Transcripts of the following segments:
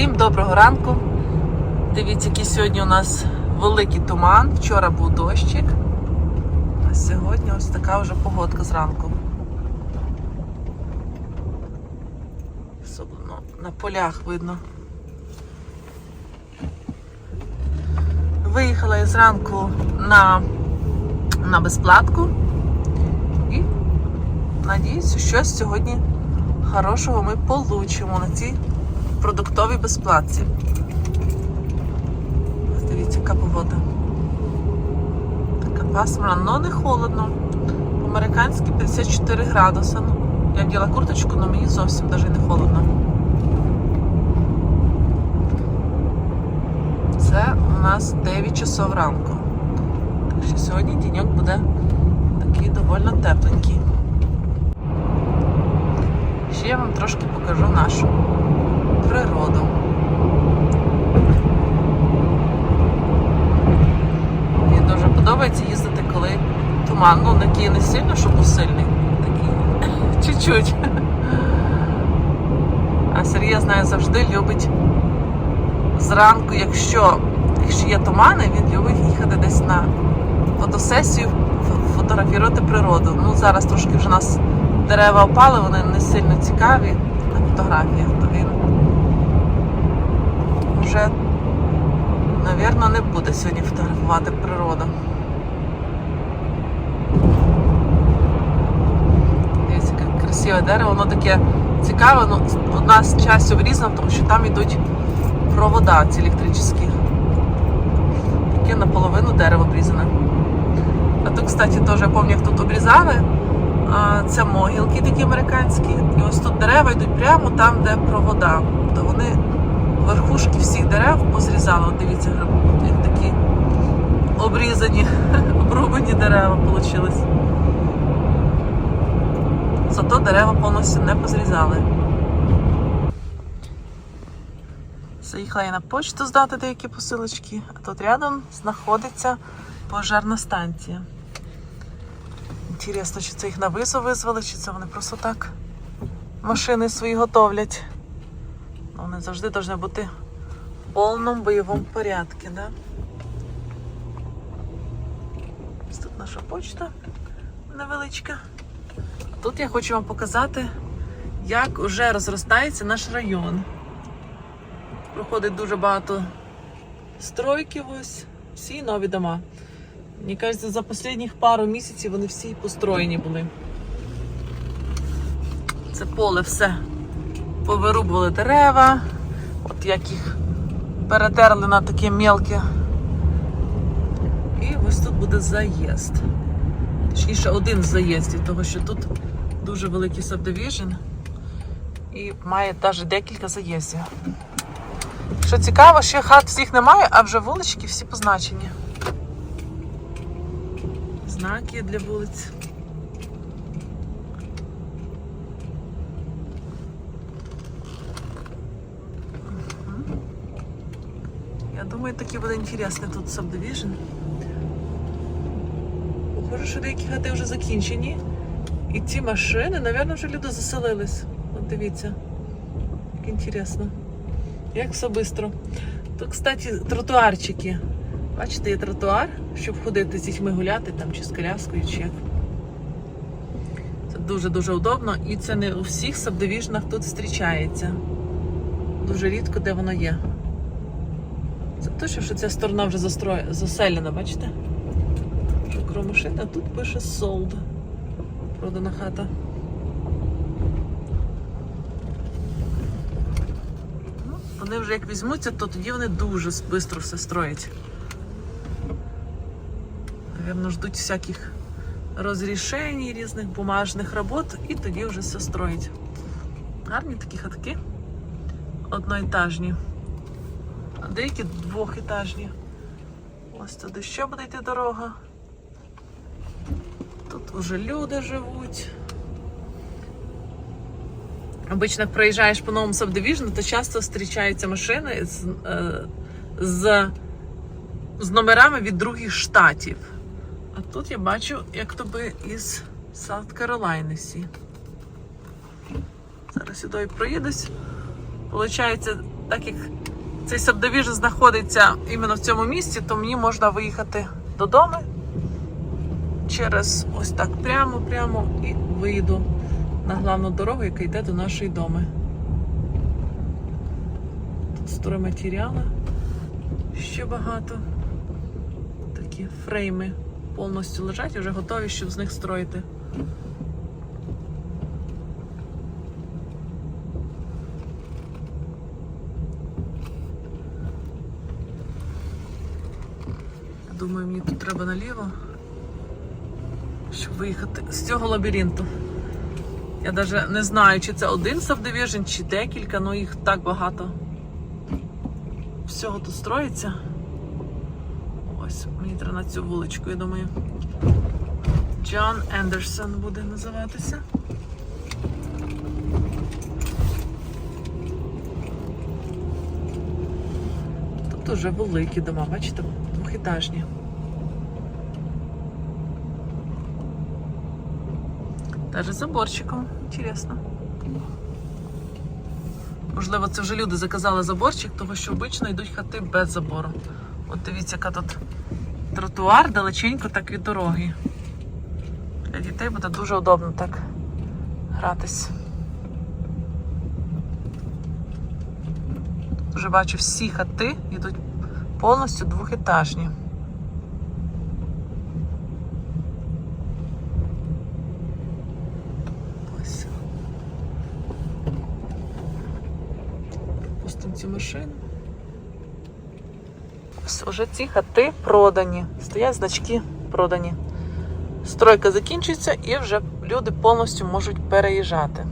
Всім доброго ранку. Дивіться, який сьогодні у нас великий туман. Вчора був дощик. А сьогодні ось така вже погодка зранку. Особливо на полях видно. Виїхала я зранку на, на безплатку і надіюся, щось сьогодні хорошого ми получимо на цій продуктовій безплатці. Дивіться, яка погода. Така пасмурна, але не холодно. По-американськи 54 градуса. Ну, я вділа курточку, але мені зовсім навіть не холодно. Це у нас 9 часов ранку. Так що сьогодні діньок буде такий доволі тепленький. Ще я вам трошки покажу нашу природу. Мені дуже подобається їздити, коли туман. Ну, такий не сильно, щоб був сильний. Такий чуть-чуть. А Сергій, я знаю, завжди любить зранку, якщо, якщо є тумани, він любить їхати десь на фотосесію, фотографувати природу. Ну, зараз трошки вже у нас дерева опали, вони не сильно цікаві на фотографіях, то він вже, напевно, не буде сьогодні фотографувати природу. Дивіться, яке красиве дерево, воно таке цікаве, ну, одна з часть обрізана, тому що там йдуть провода ці електричні. Таке наполовину дерево обрізане. А тут, кстати, теж я пам'ятаю, як тут обрізали. Це могилки такі американські. І ось тут дерева йдуть прямо там, де провода. То вони дерев позрізали. От дивіться, такі обрізані, обрубані дерева вийшли. Зато дерева повністю не позрізали. Заїхала я на почту здати деякі посилочки, а тут рядом знаходиться пожежна станція. Інтересно, чи це їх на визов визвали, чи це вони просто так машини свої готовлять. Ну, Вони завжди повинні бути в повному бойовому порядку, да? Ось тут наша почта невеличка. Тут я хочу вам показати, як вже розростається наш район. Проходить дуже багато стройків ось, всі нові дома. Мені кажеться, за останніх пару місяців вони всі построєні були. Це поле все. Повирубували дерева, от як їх перетерли на таке мелке. І ось тут буде заїзд. Точніше, один з заїздів, тому що тут дуже великий subdivision і має навіть декілька заїздів. Що цікаво, ще хат всіх немає, а вже вулички всі позначені. Знаки для вулиць. Думаю, таки буде інтересний тут subdivision. Похоже, що деякі хати вже закінчені. І ці машини, напевно, вже люди заселились. От дивіться. Як інтересно. Як все швидко. Тут, кстати, тротуарчики. Бачите, є тротуар, щоб ходити з дітьми гуляти там чи з коляскою, чи як. Це дуже-дуже удобно і це не у всіх сабдивіжнах тут зустрічається. Дуже рідко де воно є. Це що ця сторона вже застро... заселена, бачите? Крім тут пише sold. Продана хата. Ну, Вони вже як візьмуться, то тоді вони дуже швидко все строять. Наверно, ждуть всяких розрішень, різних бумажних робот, і тоді вже все строять. Гарні такі хатки. Одноетажні. А деякі двохетажні. Ось туди ще буде йти дорога. Тут вже люди живуть. Обично, як проїжджаєш по новому сабдивіжну, то часто зустрічаються машини з, е, з, з номерами від других штатів. А тут я бачу, як то би із Саут Каролайни. Зараз сюди проїдусь. Получається, так як цей сабдивіжн знаходиться іменно в цьому місці, то мені можна виїхати додому через ось так прямо-прямо і вийду на главну дорогу, яка йде до нашої доми. Тут стройматеріали ще багато. Такі фрейми повністю лежать і вже готові, щоб з них строїти. Я думаю, тут треба наліво, щоб виїхати з цього лабіринту. Я навіть не знаю, чи це один Subdivision, чи декілька, але їх так багато. Всього тут строїться. Ось, мені треба на цю вуличку, я думаю. Джон Ендерсон буде називатися. Тут дуже великі дома, бачите, двохетажні. Даже заборчиком. Інтересно. Можливо, це вже люди заказали заборчик, тому що обично йдуть хати без забору. От дивіться, яка тут тротуар далеченько так від дороги. Для дітей буде дуже удобно так гратись. Вже бачу, всі хати йдуть повністю двохетажні. Ось. Пустимо цю машину. Ось уже ці хати продані. Стоять значки продані. Стройка закінчується і вже люди повністю можуть переїжджати.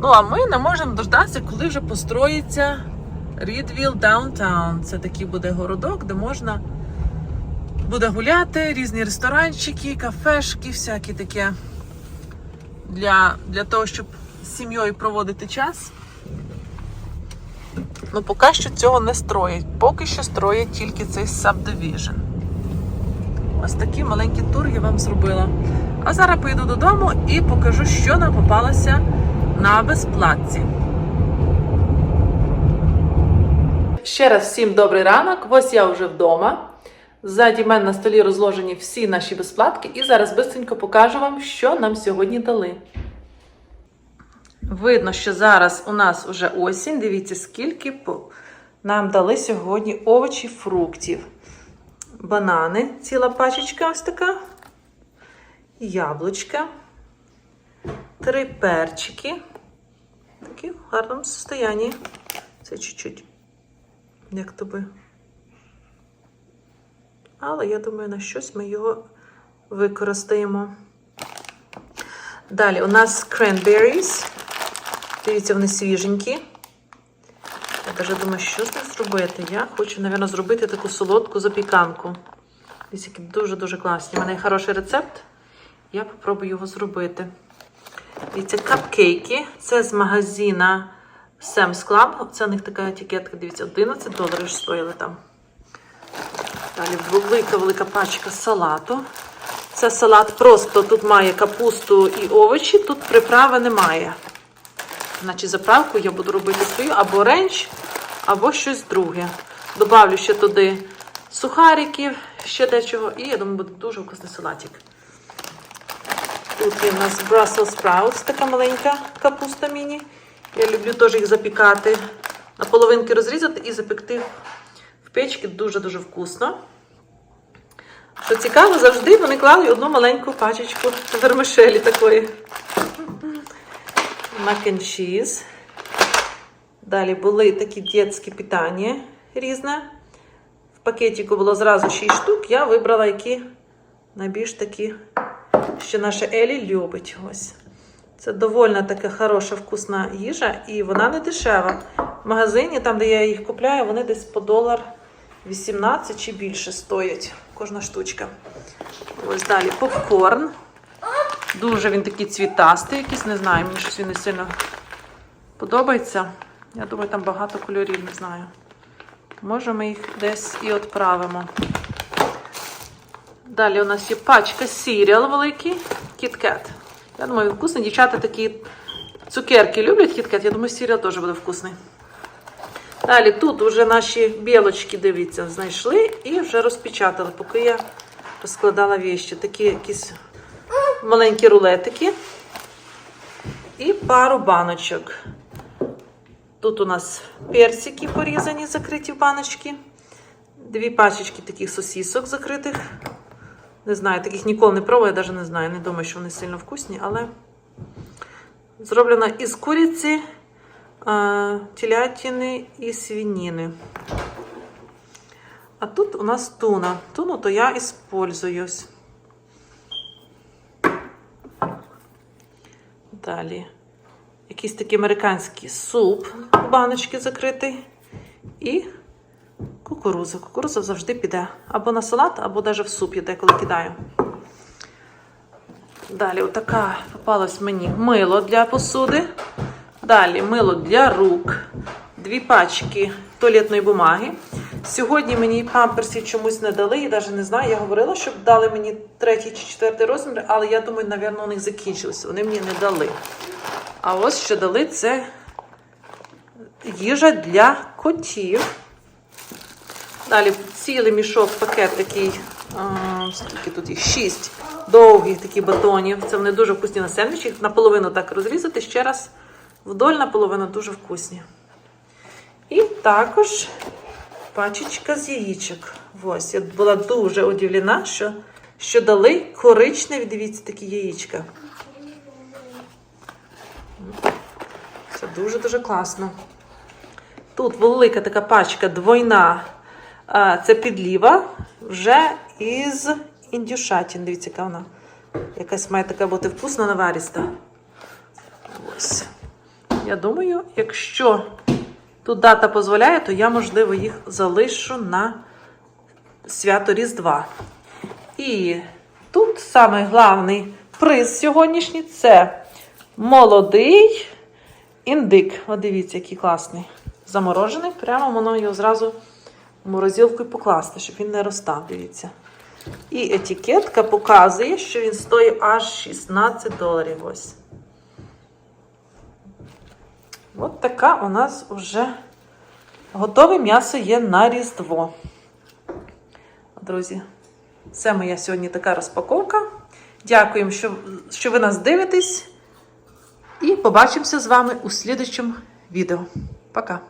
Ну, а ми не можемо дождатися, коли вже построїться Рідвіл Даунтаун. Це такий буде городок, де можна буде гуляти, різні ресторанчики, кафешки, всякі таке для, для того, щоб з сім'єю проводити час. Ну, поки що цього не строять. Поки що строять тільки цей Subdivision. Ось такий маленький тур я вам зробила. А зараз поїду додому і покажу, що нам попалося на безплатці. Ще раз всім добрий ранок. Ось я вже вдома. Ззаді мене на столі розложені всі наші безплатки, і зараз швидко покажу вам, що нам сьогодні дали. Видно, що зараз у нас вже осінь. Дивіться, скільки нам дали сьогодні овочів, фруктів. Банани, ціла пачечка ось така. Яблучка. Три перчики. Такі в гарному стані. Це чуть-чуть. Як то би. Але я думаю, на щось ми його використаємо. Далі у нас cranberries. Дивіться, вони свіженькі. Я навіть думаю, що з них зробити. Я хочу, мабуть, зробити таку солодку запіканку. Дивіться, які дуже-дуже класні. У мене є хороший рецепт. Я попробую його зробити. Дивіться, капкейки. Це з магазина Sam's Club. Це у них така етикетка, дивіться, 11 доларів стоїли там. Далі велика-велика пачка салату. Це салат просто тут має капусту і овочі, тут приправи немає. Значить, заправку я буду робити свою або ренч, або щось друге. Добавлю ще туди сухариків, ще дечого, і я думаю, буде дуже вкусний салатик. Тут є у нас Brussels sprouts, така маленька капуста міні. Я люблю теж їх запікати, на половинки розрізати і запекти в печці дуже-дуже вкусно. Що цікаво, завжди вони клали одну маленьку пачечку вермишелі такої. Cheese. Далі були такі дитячі питання різне. В пакетику було зразу 6 штук. Я вибрала, які найбільш такі, що наша Елі любить. Ось. Це довольно така хороша вкусна їжа, і вона не дешева. В магазині, там, де я їх купляю, вони десь по долар 18 чи більше стоять кожна штучка. Ось далі попкорн. Дуже він такий цвітастий, якийсь, не знаю, мені щось він не сильно подобається. Я думаю, там багато кольорів, не знаю. Може, ми їх десь і відправимо. Далі у нас є пачка сіріал великий, кіткет. Я думаю, він вкусний. Дівчата такі Цукерки люблять кіткет? Я думаю, сіріал теж буде вкусний. Далі тут вже наші білочки, дивіться, знайшли і вже розпечатали, поки я розкладала віщі. Такі якісь маленькі рулетики і пару баночок. Тут у нас персики порізані, закриті в баночки. Дві пачечки таких сосісок закритих. Не знаю, таких ніколи не пробую, я навіть не знаю. Не думаю, що вони сильно вкусні, але зроблена із куриці, телятини і свинини. А тут у нас туна. Туну то я іспользуюсь. Далі. Якийсь такий американський суп у баночки закритий. І кукуруза. Кукуруза завжди піде або на салат, або навіть в суп я деколи кидаю. Далі, отака попалась мені мило для посуди. Далі мило для рук. Дві пачки туалетної бумаги. Сьогодні мені памперсів чомусь не дали, я навіть не знаю. Я говорила, щоб дали мені третій чи четвертий розмір, але я думаю, напевно, у них закінчилося. Вони мені не дали. А ось що дали це їжа для котів. Далі цілий мішок, пакет такий, скільки тут їх? Шість довгих таких батонів. Це вони дуже вкусні на сендвіч. Їх наполовину так розрізати, ще раз вдоль наполовину дуже вкусні. І також пачечка з яєчок. Ось, я була дуже удивлена, що, що дали коричневі, дивіться, такі яєчка. Це дуже-дуже класно. Тут велика така пачка двойна. Це підліва вже із індюшатін. Дивіться, яка вона. Якась має така бути вкусна навариста. Ось. Я думаю, якщо тут дата дозволяє, то я, можливо, їх залишу на свято Різдва. І тут саме головний приз сьогоднішній це молодий індик. От дивіться, який класний. Заморожений. Прямо воно його зразу в морозилку покласти, щоб він не розстав. Дивіться. І етикетка показує, що він стоїть аж 16 доларів. Ось. От така у нас вже готове м'ясо є на Різдво. Друзі, це моя сьогодні така розпаковка. Дякуємо, що, що ви нас дивитесь. І побачимося з вами у слідчому відео. Пока!